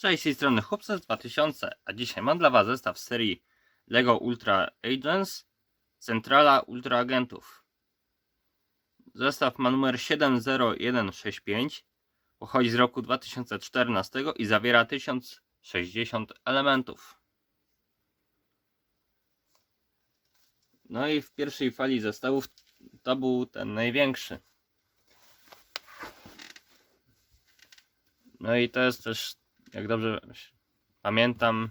Cześć, z tej strony Hubses 2000, a dzisiaj mam dla Was zestaw serii LEGO Ultra Agents Centrala Ultra Agentów. Zestaw ma numer 70165, pochodzi z roku 2014 i zawiera 1060 elementów. No i w pierwszej fali zestawów to był ten największy. No i to jest też, jak dobrze pamiętam,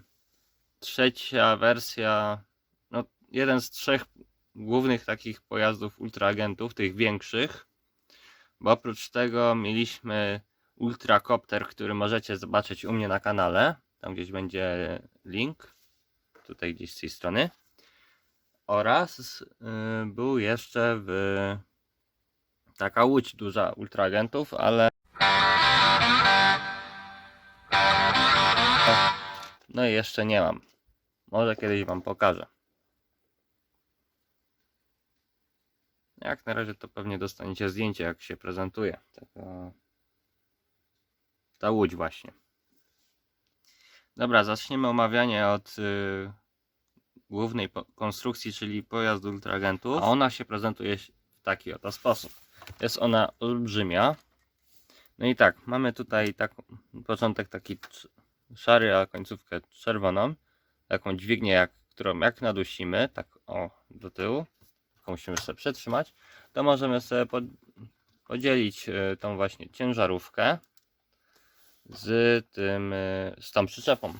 trzecia wersja, no jeden z trzech głównych takich pojazdów ultraagentów, tych większych. Bo oprócz tego mieliśmy ultrakopter, który możecie zobaczyć u mnie na kanale. Tam gdzieś będzie link, tutaj gdzieś z tej strony. Oraz y, był jeszcze w taka łódź duża ultraagentów, ale No i jeszcze nie mam. Może kiedyś Wam pokażę. Jak na razie to pewnie dostaniecie zdjęcie, jak się prezentuje. Taka... Ta łódź właśnie. Dobra, zaczniemy omawianie od y, głównej konstrukcji, czyli pojazdu ultragentów. A ona się prezentuje w taki oto sposób. Jest ona olbrzymia. No i tak, mamy tutaj tak, początek taki szary, a końcówkę czerwoną. Taką dźwignię, jak, którą jak nadusimy, tak o, do tyłu, taką musimy sobie przetrzymać, to możemy sobie pod, podzielić y, tą właśnie ciężarówkę z tym, y, z tą przyczepą.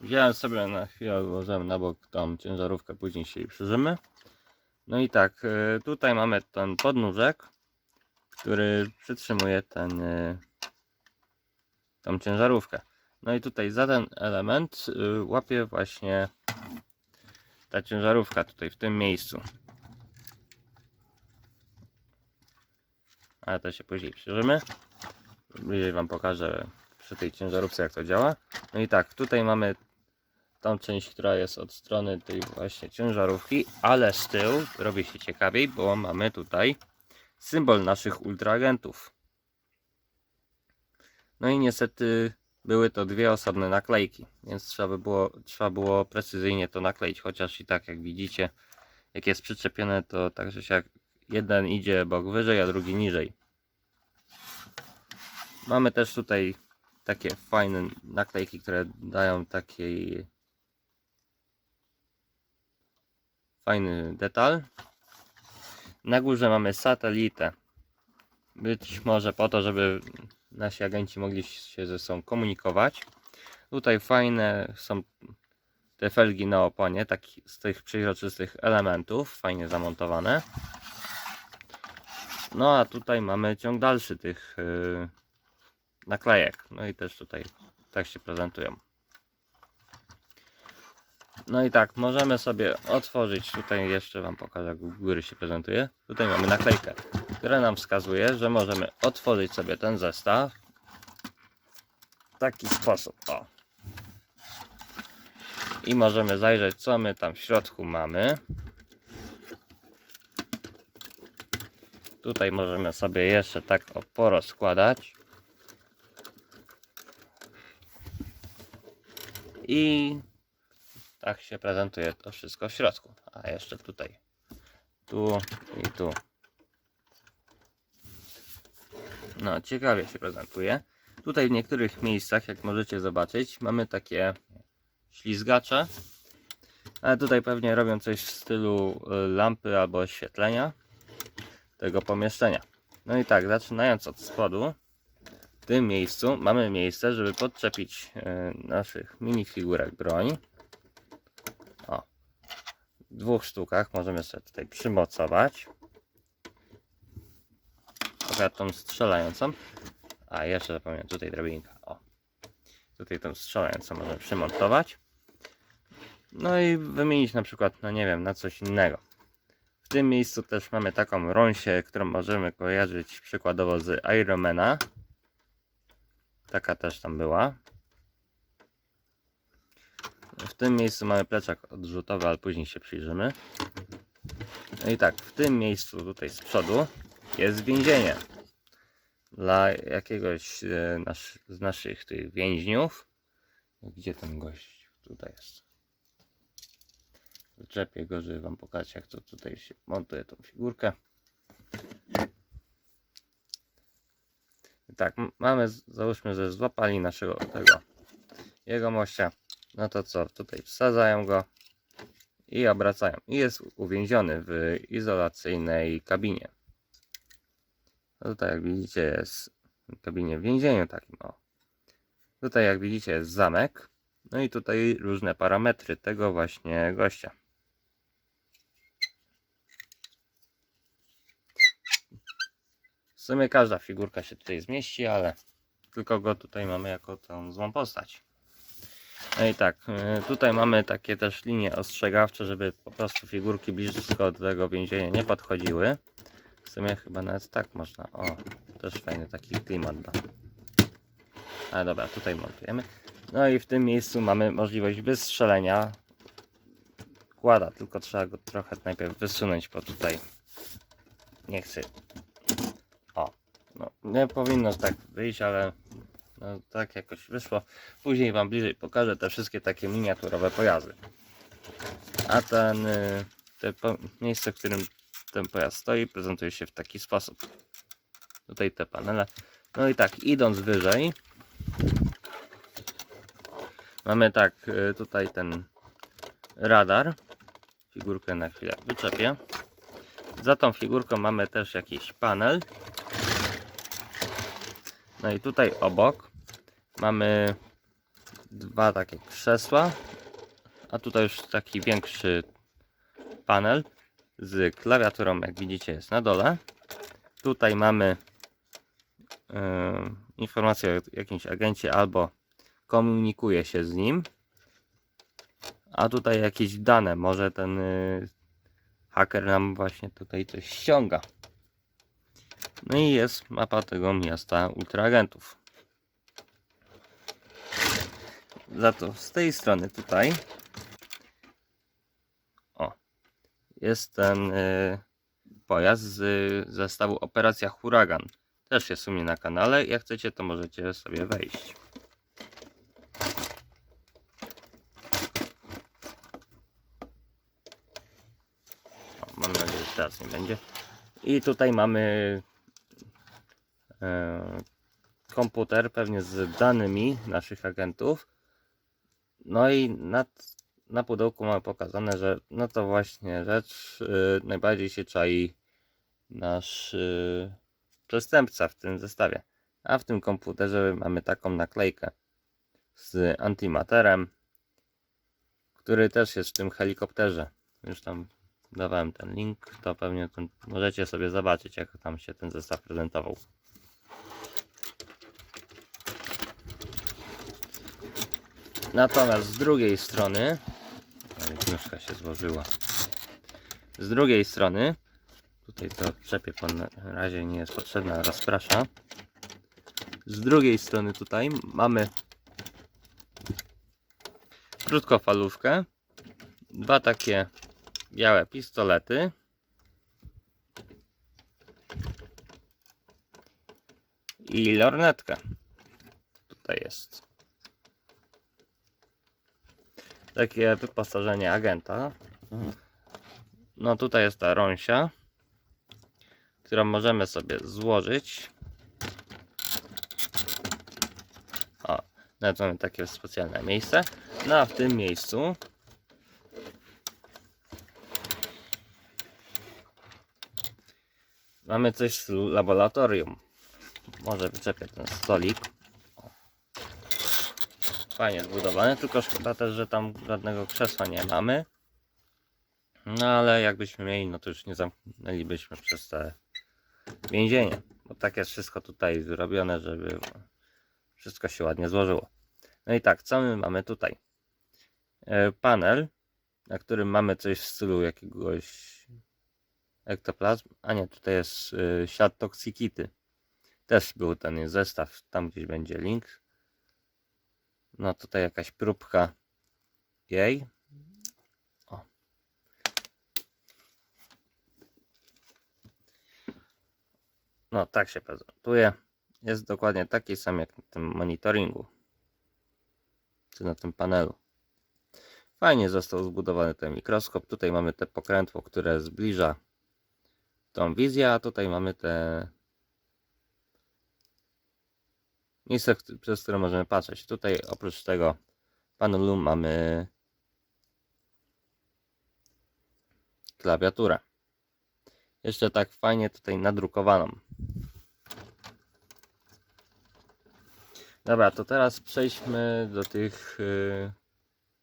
Wziąłem sobie na chwilę, odłożyłem na bok tą ciężarówkę, później się jej przyjrzymy. No i tak, y, tutaj mamy ten podnóżek, który przytrzymuje ten, tą ciężarówkę. No i tutaj za ten element y, łapie właśnie ta ciężarówka tutaj w tym miejscu. Ale to się później przyjrzymy. Bliżej Wam pokażę przy tej ciężarówce jak to działa. No i tak, tutaj mamy tą część, która jest od strony tej właśnie ciężarówki, ale z tyłu robi się ciekawiej, bo mamy tutaj symbol naszych ultraagentów. No i niestety były to dwie osobne naklejki, więc trzeba by było, trzeba było precyzyjnie to nakleić, chociaż i tak jak widzicie, jak jest przyczepione, to także się jeden idzie bok wyżej, a drugi niżej. Mamy też tutaj takie fajne naklejki, które dają taki fajny detal. Na górze mamy satelitę. Być może po to, żeby nasi agenci mogli się ze sobą komunikować. Tutaj fajne są te felgi na oponie, tak z tych przeźroczystych elementów, fajnie zamontowane. No a tutaj mamy ciąg dalszy tych yy, naklejek. No i też tutaj tak się prezentują. No i tak, możemy sobie otworzyć, tutaj jeszcze Wam pokażę jak u góry się prezentuje. Tutaj mamy naklejkę, która nam wskazuje, że możemy otworzyć sobie ten zestaw w taki sposób, o. I możemy zajrzeć co my tam w środku mamy. Tutaj możemy sobie jeszcze tak o porozkładać. I tak się prezentuje to wszystko w środku. A jeszcze tutaj. Tu i tu. No, ciekawie się prezentuje. Tutaj w niektórych miejscach, jak możecie zobaczyć, mamy takie ślizgacze. Ale tutaj pewnie robią coś w stylu y, lampy albo oświetlenia tego pomieszczenia. No i tak, zaczynając od spodu, w tym miejscu mamy miejsce, żeby podczepić y, naszych minifigurek broń. O, w dwóch sztukach możemy sobie tutaj przymocować. Tą strzelającą. A jeszcze zapomniałem, tutaj drabinka. O. Tutaj tą strzelającą możemy przymontować. No i wymienić na przykład, no nie wiem, na coś innego. W tym miejscu też mamy taką rąsię, którą możemy kojarzyć przykładowo z Ironmana. Taka też tam była. W tym miejscu mamy pleczak odrzutowy, ale później się przyjrzymy. No i tak, w tym miejscu tutaj z przodu jest więzienie. dla jakiegoś e, z naszych tych więźniów. Gdzie ten gość? Tutaj jest. Wyczepię go, żeby wam pokazać jak to tutaj się montuje tą figurkę. Tak, mamy, załóżmy, że złapali naszego tego jego mościa. No to co, tutaj wsadzają go i obracają. I jest uwięziony w izolacyjnej kabinie. No Tutaj jak widzicie jest kabinie w więzieniu takim o. Tutaj jak widzicie jest zamek. No i tutaj różne parametry tego właśnie gościa. W sumie każda figurka się tutaj zmieści, ale tylko go tutaj mamy jako tą złą postać. No i tak, y, tutaj mamy takie też linie ostrzegawcze, żeby po prostu figurki blisko do tego więzienia nie podchodziły. W sumie chyba nawet tak można. O, też fajny taki klimat da. Ale dobra, tutaj montujemy. No i w tym miejscu mamy możliwość wystrzelenia kłada, tylko trzeba go trochę najpierw wysunąć, bo tutaj nie chcę. O, no nie powinno tak wyjść, ale no, tak jakoś wyszło. Później Wam bliżej pokażę te wszystkie takie miniaturowe pojazdy. A ten, y, te miejsce, w którym ten pojazd stoi, prezentuje się w taki sposób. Tutaj te panele. No i tak, idąc wyżej, mamy tak, y, tutaj ten radar. Figurkę na chwilę wyczepię. Za tą figurką mamy też jakiś panel. No i tutaj obok mamy dwa takie krzesła, a tutaj już taki większy panel z klawiaturą, jak widzicie, jest na dole. Tutaj mamy yy, informację o jakimś agencie albo komunikuje się z nim. A tutaj jakieś dane, może ten yy, haker nam właśnie tutaj coś ściąga. No i jest mapa tego miasta ultraagentów. Za to z tej strony tutaj o, jest ten y, pojazd z y, zestawu Operacja Huragan. Też jest u mnie na kanale. Jak chcecie, to możecie sobie wejść. O, mam nadzieję, że teraz nie będzie. I tutaj mamy e, komputer pewnie z danymi naszych agentów. No i na, na pudełku mamy pokazane, że no to właśnie rzecz y, najbardziej się czai nasz y, przestępca w tym zestawie. A w tym komputerze mamy taką naklejkę z antimaterem, który też jest w tym helikopterze. Już tam dawałem ten link, to pewnie możecie sobie zobaczyć, jak tam się ten zestaw prezentował. Natomiast z drugiej strony, ale nóżka się złożyła. Z drugiej strony, tutaj to bo na razie nie jest potrzebna, rozprasza. Z drugiej strony tutaj mamy krótkofalówkę, dwa takie białe pistolety. I lornetkę. Tutaj jest. Takie wyposażenie agenta. No tutaj jest ta rąsia, którą możemy sobie złożyć. O, nawet mamy takie specjalne miejsce. No a w tym miejscu Mamy coś z laboratorium. Może wyczepię ten stolik. Fajnie zbudowany, tylko szkoda też, że tam żadnego krzesła nie mamy. No ale jakbyśmy mieli, no to już nie zamknęlibyśmy przez te więzienie. Bo tak jest wszystko tutaj zrobione, żeby wszystko się ładnie złożyło. No i tak, co my mamy tutaj? E, Panel, na którym mamy coś w stylu jakiegoś ektoplazm. A nie, tutaj jest y, ślad toksikity. Też był ten zestaw, tam gdzieś będzie link. No tutaj jakaś próbka jej. O. No tak się prezentuje. jest dokładnie taki sam jak na tym monitoringu. Czy na tym panelu. Fajnie został zbudowany ten mikroskop. Tutaj mamy te pokrętło, które zbliża tą wizję, a tutaj mamy te miejsce, przez które możemy patrzeć. Tutaj oprócz tego panelu mamy klawiaturę. Jeszcze tak fajnie tutaj nadrukowaną. Dobra, to teraz przejdźmy do tych y,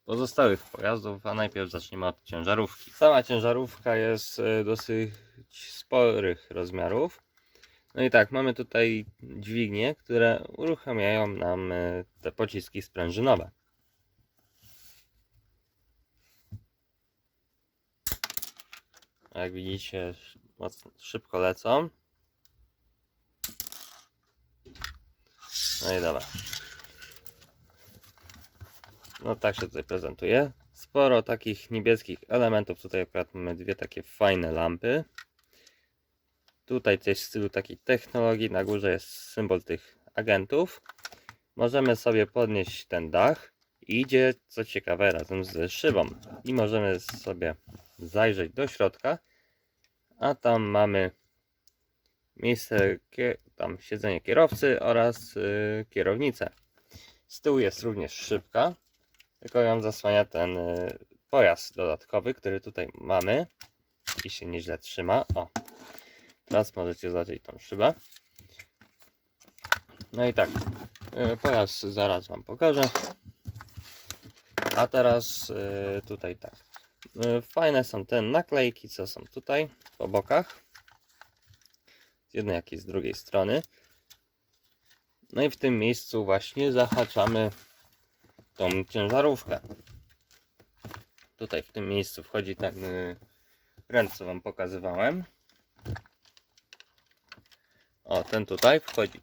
pozostałych pojazdów, a najpierw zaczniemy od ciężarówki. Sama ciężarówka jest y, dosyć sporych rozmiarów. No i tak, mamy tutaj dźwignie, które uruchamiają nam y, te pociski sprężynowe. Jak widzicie, mocno, szybko lecą. No i dobra. No tak się tutaj prezentuje. Sporo takich niebieskich elementów. Tutaj akurat mamy dwie takie fajne lampy. Tutaj coś w stylu takiej technologii. Na górze jest symbol tych agentów. Możemy sobie podnieść ten dach. Idzie, co ciekawe, razem z szybą. I możemy sobie zajrzeć do środka. A tam mamy miejsce, tam siedzenie kierowcy oraz y, kierownicę. Z tyłu jest również szybka, tylko ją zasłania ten y, pojazd dodatkowy, który tutaj mamy i się nieźle trzyma. O, teraz możecie zobaczyć tą szybę. No i tak, y, pojazd zaraz Wam pokażę. A teraz y, tutaj tak. Y, Fajne są te naklejki, co są tutaj po bokach. Z jednej, jak i z drugiej strony. No i w tym miejscu właśnie zahaczamy tą ciężarówkę. Tutaj w tym miejscu wchodzi ten co Wam pokazywałem. O, ten tutaj wchodzi.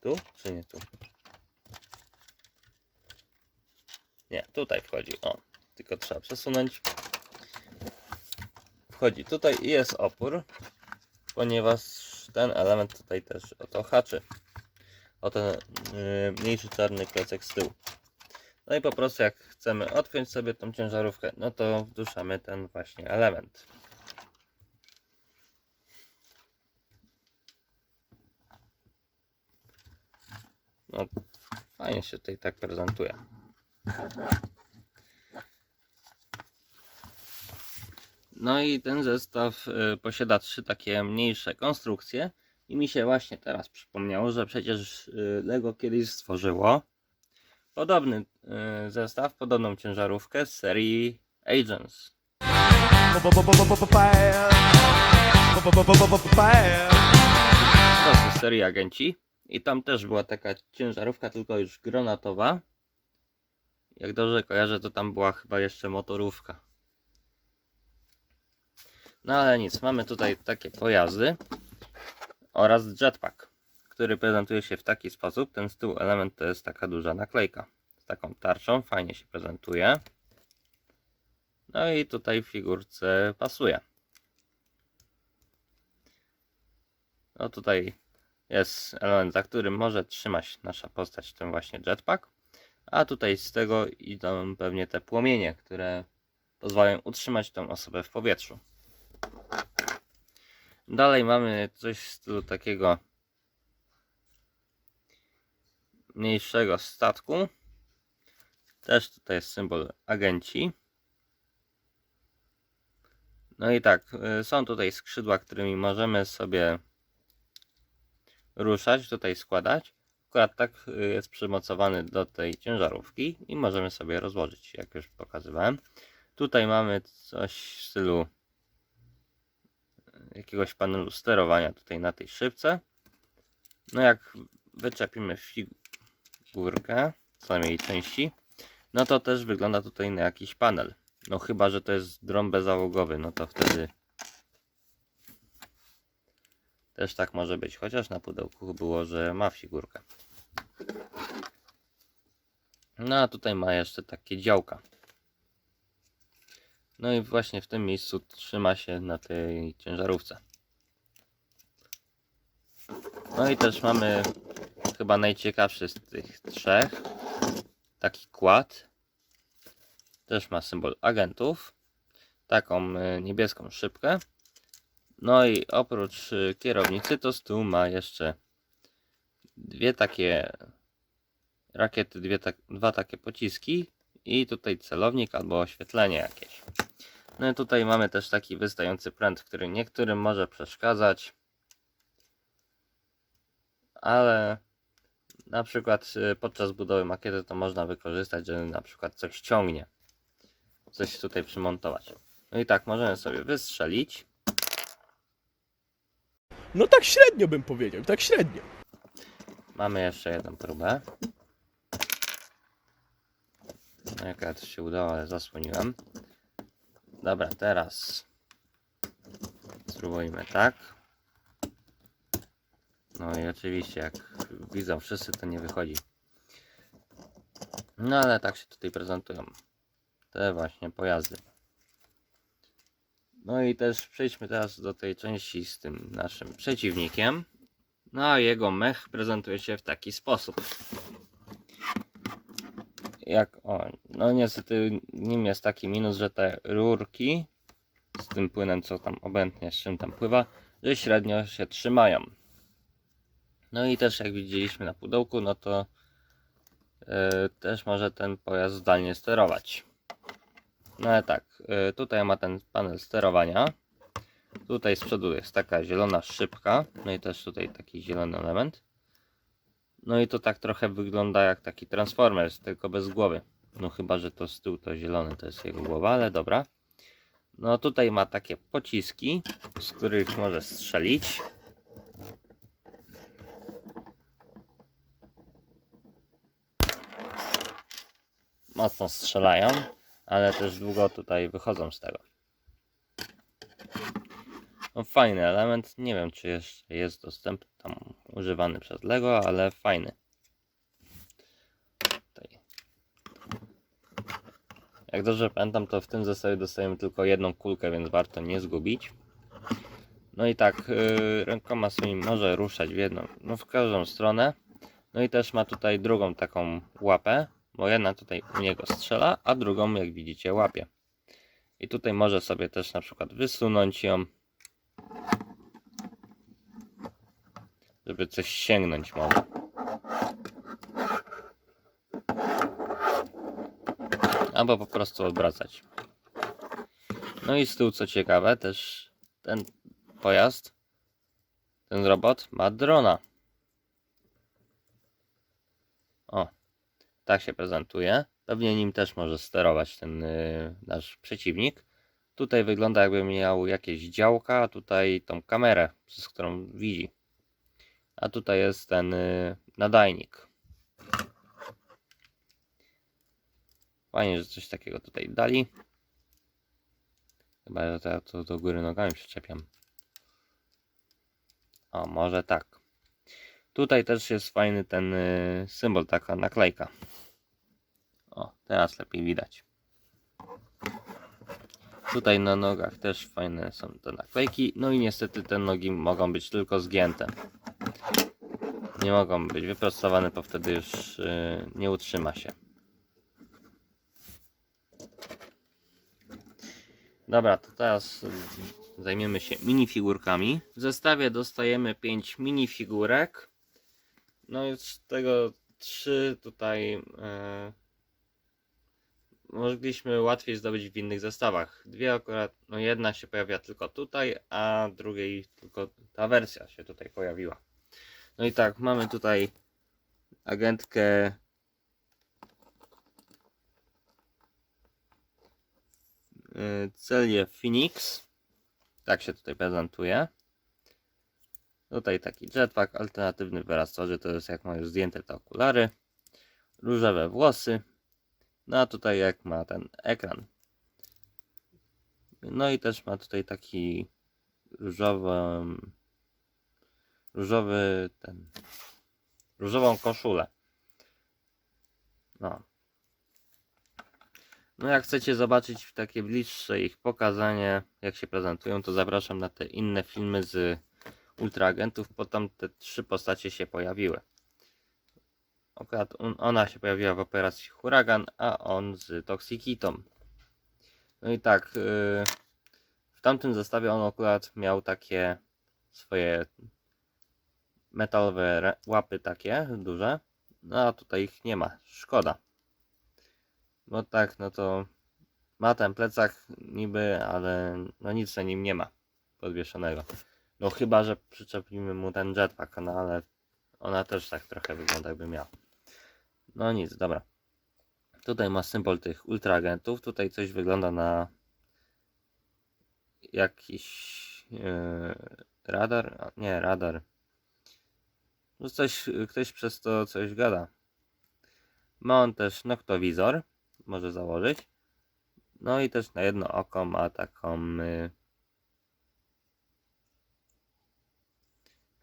Tu czy nie tu? Nie, tutaj wchodzi. O, tylko trzeba przesunąć. Wchodzi tutaj i jest opór, ponieważ ten element tutaj też o to haczy. O ten yy, mniejszy czarny klocek z tyłu. No i po prostu jak chcemy odpiąć sobie tą ciężarówkę, no to wduszamy ten właśnie element. No, fajnie się tutaj tak prezentuje. No i ten zestaw y, posiada trzy takie mniejsze konstrukcje i mi się właśnie teraz przypomniało, że przecież y, Lego kiedyś stworzyło podobny y, zestaw, podobną ciężarówkę z serii Agents. Z serii Agenci i tam też była taka ciężarówka, tylko już granatowa. Jak dobrze kojarzę, to tam była chyba jeszcze motorówka. No ale nic, mamy tutaj takie pojazdy oraz jetpack, który prezentuje się w taki sposób. Ten z tyłu element to jest taka duża naklejka z taką tarczą, fajnie się prezentuje. No i tutaj w figurce pasuje. No tutaj jest element, za którym może trzymać nasza postać ten właśnie jetpack. A tutaj z tego idą pewnie te płomienie, które pozwalają utrzymać tą osobę w powietrzu. Dalej mamy coś w stylu takiego mniejszego statku. Też tutaj jest symbol agenci. No i tak, y, są tutaj skrzydła, którymi możemy sobie ruszać, tutaj składać. Akurat tak y, jest przymocowany do tej ciężarówki i możemy sobie rozłożyć, jak już pokazywałem. Tutaj mamy coś w stylu jakiegoś panelu sterowania tutaj na tej szybce. No jak wyczepimy figurkę, co jej części, no to też wygląda tutaj na jakiś panel. No chyba, że to jest dron bezałogowy, no to wtedy też tak może być. Chociaż na pudełku było, że ma figurkę. No a tutaj ma jeszcze takie działka. No i właśnie w tym miejscu trzyma się na tej ciężarówce. No i też mamy chyba najciekawszy z tych trzech. Taki kład. Też ma symbol agentów. Taką y, niebieską szybkę. No i oprócz y, kierownicy to tyłu ma jeszcze dwie takie rakiety, dwie tak, dwa takie pociski i tutaj celownik albo oświetlenie jakieś. No i tutaj mamy też taki wystający pręt, który niektórym może przeszkadzać, ale na przykład y, podczas budowy makiety to można wykorzystać, że na przykład coś ciągnie, coś tutaj przymontować. No i tak, możemy sobie wystrzelić. No tak średnio bym powiedział, tak średnio. Mamy jeszcze jedną próbę. No jaka to się udało, ale zasłoniłem. Dobra, teraz spróbujmy tak. No i oczywiście jak widzą wszyscy to nie wychodzi. No ale tak się tutaj prezentują te właśnie pojazdy. No i też przejdźmy teraz do tej części z tym naszym przeciwnikiem. No a jego mech prezentuje się w taki sposób. Jak o, no niestety nim jest taki minus, że te rurki z tym płynem, co tam obędnie, z czym tam pływa, że średnio się trzymają. No i też jak widzieliśmy na pudełku, no to e, też może ten pojazd zdalnie sterować. No ale tak, e, tutaj ma ten panel sterowania. Tutaj z przodu jest taka zielona szybka, no i też tutaj taki zielony element. No i to tak trochę wygląda jak taki Transformers, tylko bez głowy. No chyba, że to z tyłu to zielony to jest jego głowa, ale dobra. No tutaj ma takie pociski, z których może strzelić. Mocno strzelają, ale też długo tutaj wychodzą z tego. No fajny element, nie wiem czy jeszcze jest dostępny tam używany przez Lego, ale fajny. Jak dobrze pamiętam, to w tym zestawie dostajemy tylko jedną kulkę, więc warto nie zgubić. No i tak, yy, rękoma swoimi może ruszać w jedną, no w każdą stronę. No i też ma tutaj drugą taką łapę, bo jedna tutaj u niego strzela, a drugą jak widzicie łapie. I tutaj może sobie też na przykład wysunąć ją żeby coś sięgnąć może. Albo po prostu odwracać. No i z tyłu co ciekawe, też ten pojazd, ten robot ma drona. O, tak się prezentuje. Pewnie nim też może sterować ten y, nasz przeciwnik. Tutaj wygląda jakby miał jakieś działka, a tutaj tą kamerę, przez którą widzi. A tutaj jest ten y, nadajnik. Fajnie, że coś takiego tutaj dali. Chyba że to, to do góry nogami przyczepiam. O, może tak. Tutaj też jest fajny ten y, symbol, taka naklejka. O, teraz lepiej widać. Tutaj na nogach też fajne są te naklejki. No i niestety te nogi mogą być tylko zgięte nie mogą być wyprostowane, bo wtedy już yy, nie utrzyma się. Dobra, to teraz zajmiemy się minifigurkami. W zestawie dostajemy 5 minifigurek. No i z tego 3 tutaj yy, mogliśmy łatwiej zdobyć w innych zestawach. Dwie akurat, no jedna się pojawia tylko tutaj, a drugiej tylko ta wersja się tutaj pojawiła. No i tak, mamy tutaj agentkę y, Celię Phoenix. Tak się tutaj prezentuje. Tutaj taki jetpack, alternatywny wyraz twarzy, to jest jak ma już zdjęte te okulary. Różowe włosy. No a tutaj jak ma ten ekran. No i też ma tutaj taki różowy różowy ten różową koszulę. No. No jak chcecie zobaczyć takie bliższe ich pokazanie, jak się prezentują, to zapraszam na te inne filmy z ultraagentów, potem te trzy postacie się pojawiły. Akurat on- ona się pojawiła w operacji Huragan, a on z Toxikitą. No i tak, yy, w tamtym zestawie on akurat miał takie swoje metalowe łapy takie duże, no a tutaj ich nie ma, szkoda. Bo tak, no to ma ten plecak niby, ale no nic na nim nie ma podwieszonego. No chyba, że przyczepimy mu ten jetpack, no ale ona też tak trochę wygląda jakby miała. No nic, dobra. Tutaj ma symbol tych ultraagentów. Tutaj coś wygląda na jakiś yy, radar. A, Nie, radar. No coś, ktoś przez to coś gada. Ma on też noktowizor. Może założyć. No i też na jedno oko ma taką yy,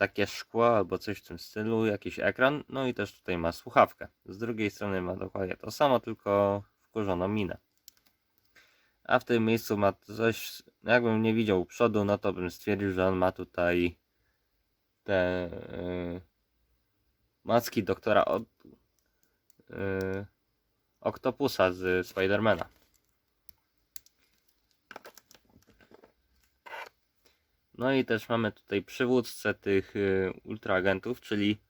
takie szkło albo coś w tym stylu, jakiś ekran, no i też tutaj ma słuchawkę. Z drugiej strony ma dokładnie to samo, tylko wkurzoną minę. A w tym miejscu ma coś, jakbym nie widział przodu, no to bym stwierdził, że on ma tutaj te yy, macki doktora od, yy, Octopusa z Spidermana. No i też mamy tutaj przywódcę tych y, ultraagentów, czyli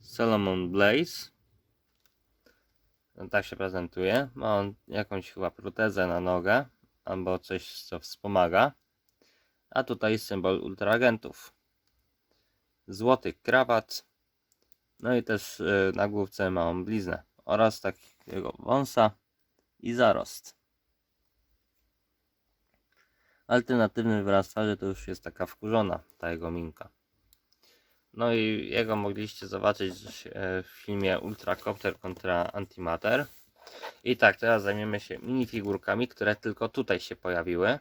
Solomon Blaze. No, tak się prezentuje. Ma on jakąś chyba protezę na nogę, albo coś, co wspomaga. A tutaj symbol ultraagentów. Złoty krawat. No i też y, na główce ma on bliznę. Oraz takiego wąsa i zarost. Alternatywny wyraz twarzy to już jest taka wkurzona, ta jego minka. No i jego mogliście zobaczyć e, w filmie Ultracopter kontra Antimatter. I tak, teraz zajmiemy się minifigurkami, które tylko tutaj się pojawiły.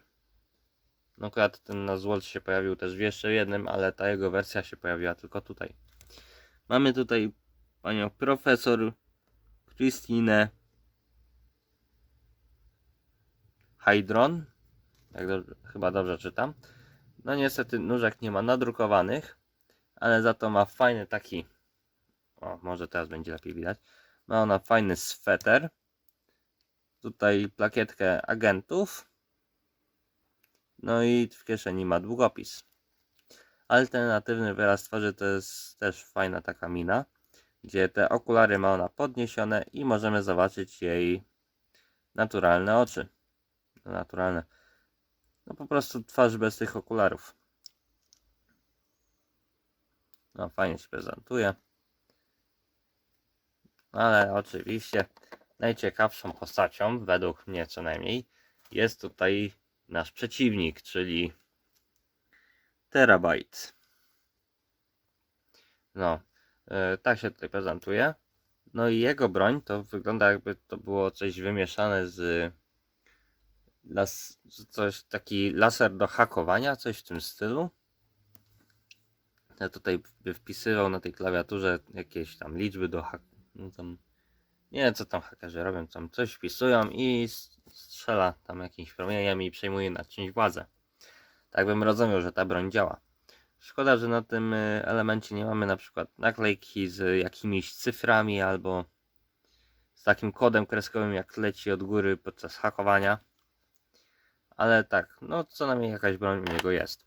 No akurat ten na Zwolt się pojawił też w jeszcze jednym, ale ta jego wersja się pojawiła tylko tutaj. Mamy tutaj panią profesor Christine Hydron. Jak dobrze, chyba dobrze czytam. No niestety nóżek nie ma nadrukowanych, ale za to ma fajny taki. O, może teraz będzie lepiej widać. Ma ona fajny sweter. Tutaj plakietkę agentów. No i w kieszeni ma długopis. Alternatywny wyraz twarzy to jest też fajna taka mina, gdzie te okulary ma ona podniesione i możemy zobaczyć jej naturalne oczy no, naturalne. No po prostu twarz bez tych okularów. No fajnie się prezentuje. Ale oczywiście najciekawszą postacią, według mnie co najmniej, jest tutaj nasz przeciwnik, czyli Terabyte. No, e, tak się tutaj prezentuje. No i jego broń to wygląda jakby to było coś wymieszane z las, coś, taki laser do hakowania, coś w tym stylu. Ja tutaj by wpisywał na tej klawiaturze jakieś tam liczby do hak... No tam, nie wiem co tam hakerzy robią, tam coś wpisują i strzela tam jakimś promieniem i przejmuje nad czymś władzę. Tak bym rozumiał, że ta broń działa. Szkoda, że na tym y, elemencie nie mamy na przykład naklejki z jakimiś cyframi albo z takim kodem kreskowym jak leci od góry podczas hakowania. Ale tak, no co najmniej jakaś broń u niego jest.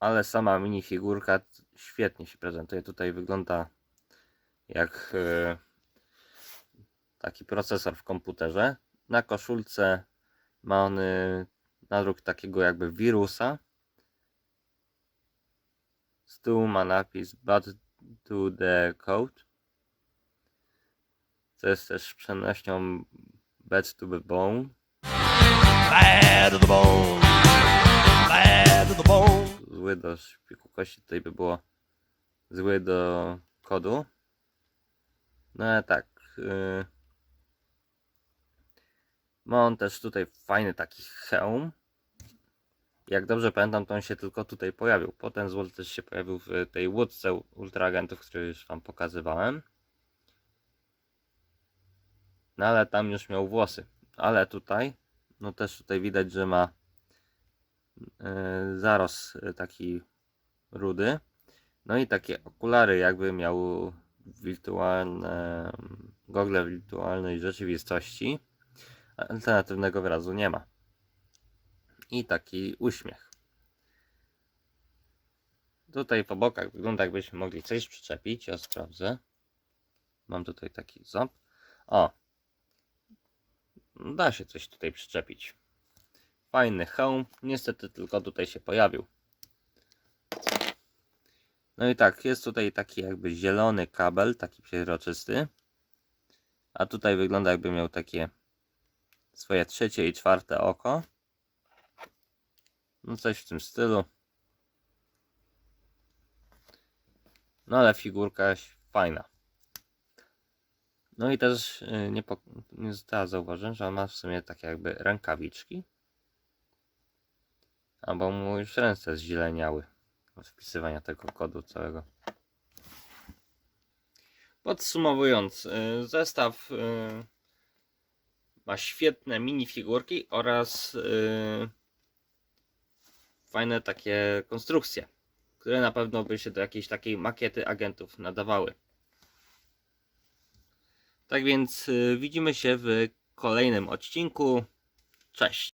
Ale sama minifigurka świetnie się prezentuje. Tutaj wygląda jak e, taki procesor w komputerze. Na koszulce ma on e, nadruk takiego jakby wirusa. Z tyłu ma napis Bad to the code. Co jest też przenośnią Bad to the bone. Bad to the bone. Bad to the bone. zły do szpiku kości, tutaj by było zły do kodu. No ale tak. Yy... Ma on też tutaj fajny taki hełm. Jak dobrze pamiętam, to on się tylko tutaj pojawił. Potem złoty też się pojawił w tej łódce ultraagentów, które już wam pokazywałem. No ale tam już miał włosy. Ale tutaj No też tutaj widać, że ma e, zaros taki rudy. No i takie okulary jakby miał wirtualne, gogle wirtualnej rzeczywistości. Alternatywnego wyrazu nie ma. I taki uśmiech. Tutaj po bokach wygląda jakbyśmy mogli coś przyczepić. Ja sprawdzę. Mam tutaj taki ząb. O! Da się coś tutaj przyczepić. Fajny hełm. Niestety tylko tutaj się pojawił. No i tak, jest tutaj taki jakby zielony kabel, taki przezroczysty. A tutaj wygląda jakby miał takie swoje trzecie i czwarte oko. No coś w tym stylu. No ale figurka fajna. No i też y, nie, po, nie zauważona, że on ma w sumie takie jakby rękawiczki. Albo mu już ręce zzieleniały od wpisywania tego kodu całego. Podsumowując, y, zestaw y, ma świetne minifigurki oraz fajne takie konstrukcje, które na pewno by się do jakiejś takiej makiety agentów nadawały. Tak więc y, widzimy się w kolejnym odcinku. Cześć!